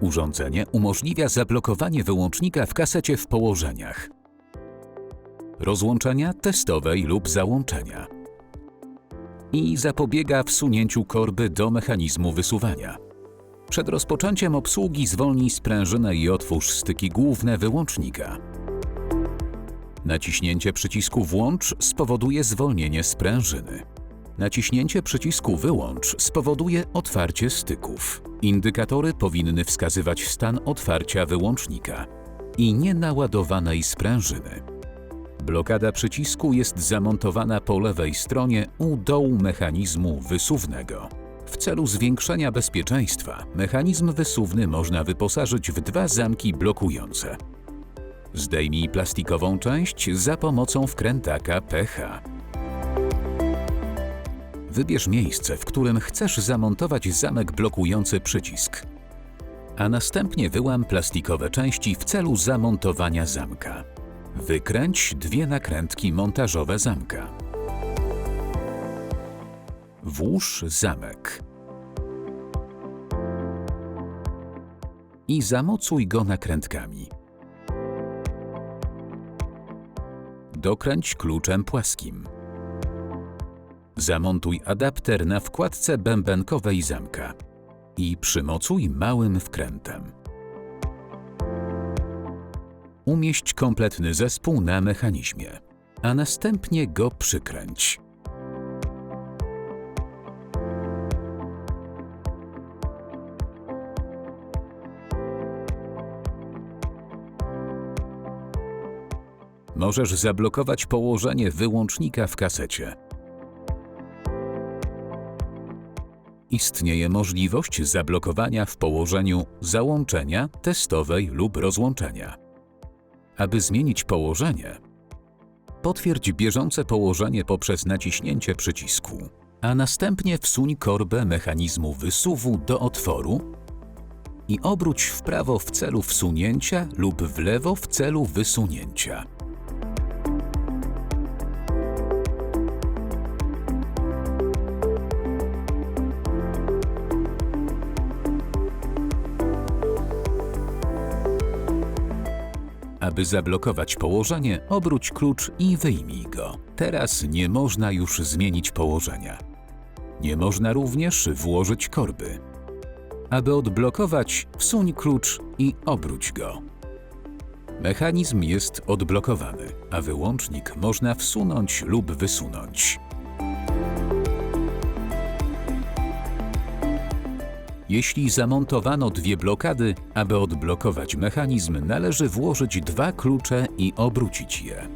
Urządzenie umożliwia zablokowanie wyłącznika w kasecie w położeniach. Rozłączenia testowej lub załączenia. I zapobiega wsunięciu korby do mechanizmu wysuwania. Przed rozpoczęciem obsługi zwolnij sprężynę i otwórz styki główne wyłącznika. Naciśnięcie przycisku Włącz spowoduje zwolnienie sprężyny. Naciśnięcie przycisku Wyłącz spowoduje otwarcie styków. Indykatory powinny wskazywać stan otwarcia wyłącznika i nienaładowanej sprężyny. Blokada przycisku jest zamontowana po lewej stronie u dołu mechanizmu wysuwnego. W celu zwiększenia bezpieczeństwa mechanizm wysuwny można wyposażyć w dwa zamki blokujące. Zdejmij plastikową część za pomocą wkrętaka pH. Wybierz miejsce, w którym chcesz zamontować zamek blokujący przycisk, a następnie wyłam plastikowe części w celu zamontowania zamka. Wykręć dwie nakrętki montażowe zamka. Włóż zamek. I zamocuj go nakrętkami. Dokręć kluczem płaskim. Zamontuj adapter na wkładce bębenkowej zamka i przymocuj małym wkrętem. Umieść kompletny zespół na mechanizmie, a następnie go przykręć. Możesz zablokować położenie wyłącznika w kasecie. Istnieje możliwość zablokowania w położeniu załączenia testowej lub rozłączenia. Aby zmienić położenie, potwierdź bieżące położenie poprzez naciśnięcie przycisku, a następnie wsuń korbę mechanizmu wysuwu do otworu i obróć w prawo w celu wsunięcia lub w lewo w celu wysunięcia. Aby zablokować położenie, obróć klucz i wyjmij go. Teraz nie można już zmienić położenia. Nie można również włożyć korby. Aby odblokować, wsuń klucz i obróć go. Mechanizm jest odblokowany, a wyłącznik można wsunąć lub wysunąć. Jeśli zamontowano dwie blokady, aby odblokować mechanizm, należy włożyć dwa klucze i obrócić je.